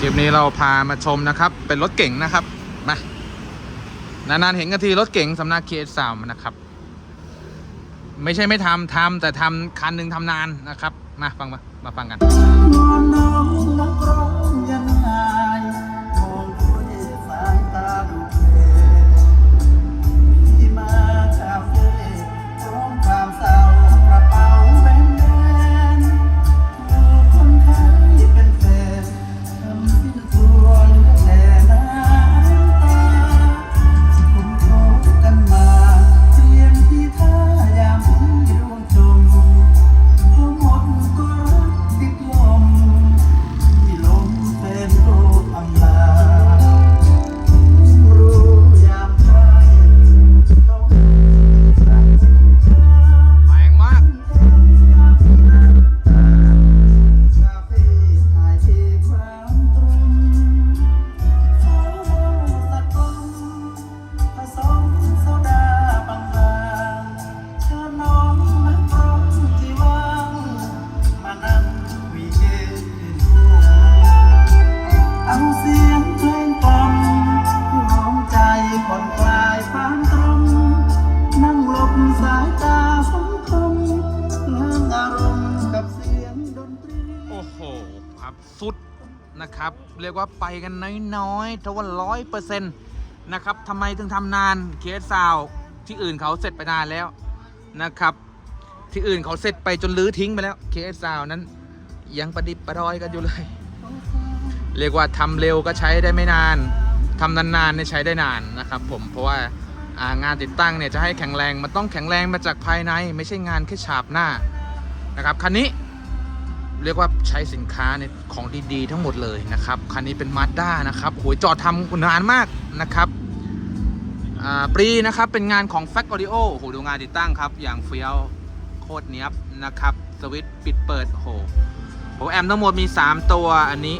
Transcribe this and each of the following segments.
คลิปนี้เราพามาชมนะครับ เป็นรถเก่งนะครับ มานานๆเห็นกันทีรถเก่งสำนักเคสามนะครับ ไม่ใช่ไม่ทำทำแต่ทำคันหนึ่งทำนานนะครับ มาฟังมามาฟังกัน ครับสุดนะครับ เรียกว่าไปกันน้อยๆทว่าร้อยเปอร์เซ็นต์นะครับทำไมถึงทำนานเคสซาวที่อื่นเขาเสร็จไปนานแล้วนะครับ ที่อื่นเขาเสร็จไปจนลื้อทิ้งไปแล้วเคสซาวนั้น ยังประดิษฐ์ประดอยกันอยู่เลย เรียกว่าทำเร็วก็ใช้ได้ไม่นานทำนานๆเนี่ยใช้ได้นานนะครับผมเพราะว่างานติดตั้งเนี่ยจะให้แข็งแรงมันต้องแข็งแรงมาจากภายใน ไม่ใช่งานแค่ฉาบหน้านะครับคันนี้ เรียกว่าใช้สินค้าในของดีๆ ทั้งหมดเลยนะครับ คันนี้เป็นมาด้านะครับโหยจอดทำนานมากนะครับอ่าปรีนะครับ เป็นงานของ f a c t Audio โหดูงานติดตั้งครับ อย่างเฟี้ยวโคตรเนี้ยบนะครับ สวิตช์ปิดเปิดโหโหแอมทั้งหมดมี 3 ตัวอันนี้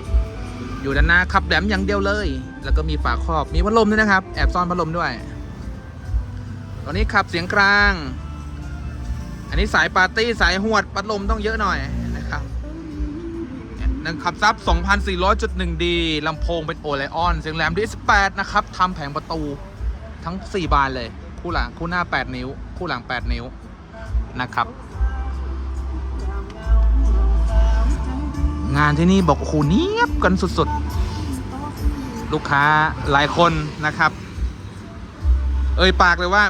อยู่ด้านหน้าขับแหลมอย่างเดียวเลย แล้วก็มีฝาครอบมีพัดลมด้วยนะครับ แอบซ่อนพัดลมด้วย ตอนนี้ขับเสียงกลาง อันนี้สายปาร์ตี้สายหวดพัดลมต้องเยอะหน่อย นะครับนังขับซับ 2,400.1D ลำโพงเป็นโอไลออนเสียงแหลม D18 นะครับทำแผงประตูทั้ง 4 บานเลย คู่หลังคู่หน้า 8 นิ้ว คู่หลัง 8 นิ้วนะครับ งานที่นี่บอกโอ้โหเนียบกันสุดๆ ลูกค้าหลายคนนะครับ เอ่ยปากเลยว่า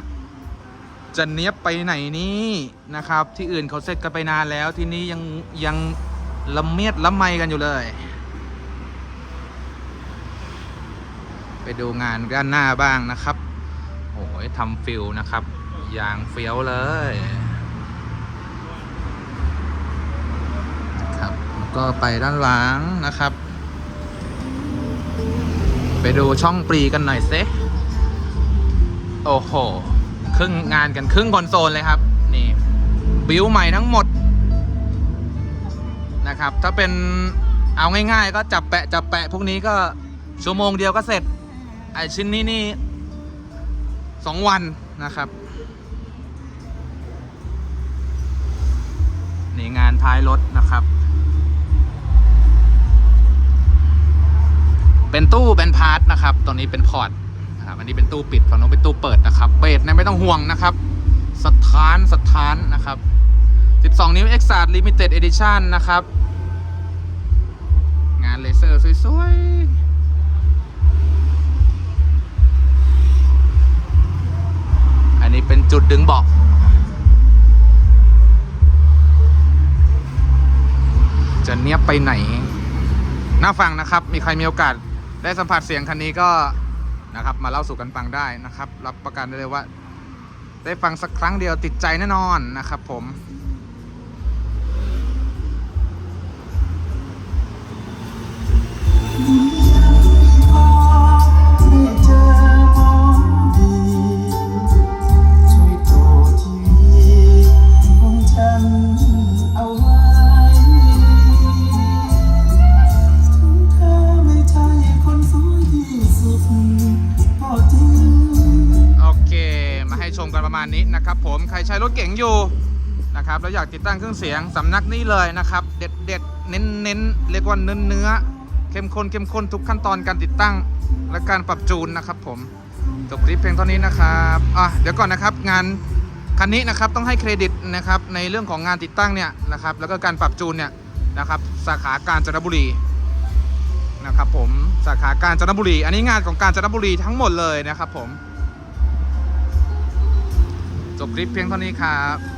จะเนี้ยบไปไหนนี่นะครับ ที่อื่นเขาเสร็จกันไปนานแล้วที่นี้ยังยัง ละเมียดละไมกันอยู่เลย ไปดูงานด้านหน้าบ้างนะครับโอ้ยทำฟิลนะครับอย่างเฟี้ยวเลยครับก็ไปด้านหลังนะครับ ไปดูช่องปรีกันหน่อยเซโอ้โห ครึ่งงานกันครึ่งคอนโซลเลยครับ นี่ บิวใหม่ทั้งหมด นะครับ ถ้าเป็นเอาง่าย ๆ ก็จับแปะจับแปะพวกนี้ก็ชั่วโมงเดียวก็เสร็จ ไอชิ้นนี้นี่สองวันนะครับ นี่งานท้ายรถนะครับ เป็นตู้เป็นพาร์ทนะครับตรงนี้เป็นพอร์ตนะครับอันนี้เป็นตู้ปิดฝั่งโน้นเป็นตู้เปิดนะครับเบสเนี่ยไม่ต้องห่วงนะครับสถานสถานนะครับ 12 นิ้ว e x a t Limited Edition นะครับานเลเซอร์สวยๆ อันนี้เป็นจุดดึงเบาะจะเนียบไปไหน น่าฟังนะครับ มีใครมีโอกาสได้สัมผัสเสียงคันนี้ก็นะครับ มาเล่าสู่กันฟังได้นะครับ รับประกันได้เลยว่า ได้ฟังสักครั้งเดียวติดใจแน่นอนนะครับผม โอเคมาให้ชมกันประมาณนี้นะครับผมใครใช้รถเก๋งอยู่นะครับแล้วอยากติดตั้งเครื่องเสียงสำนักนี้เลยนะครับ เด็ดเด็ดเน้นเน้นเรียกว่าเนื้อเนื้อ เข้มข้นเข้มข้นทุกขั้นตอนการติดตั้งและการปรับจูนนะครับผมจบคลิปเพียงเท่านี้นะครับอะเดี๋ยวก่อนนะครับงานคันนี้นะครับต้องให้เครดิตนะครับในเรื่องของงานติดตั้งเนี่ยนะครับแล้วก็การปรับจูนเนี่ยนะครับสาขาการจนบุรีนะครับผมสาขาการจนบุรี อันนี้งานของการจนบุรีทั้งหมดเลยนะครับผมจบคลิปเพียงเท่านี้ครับ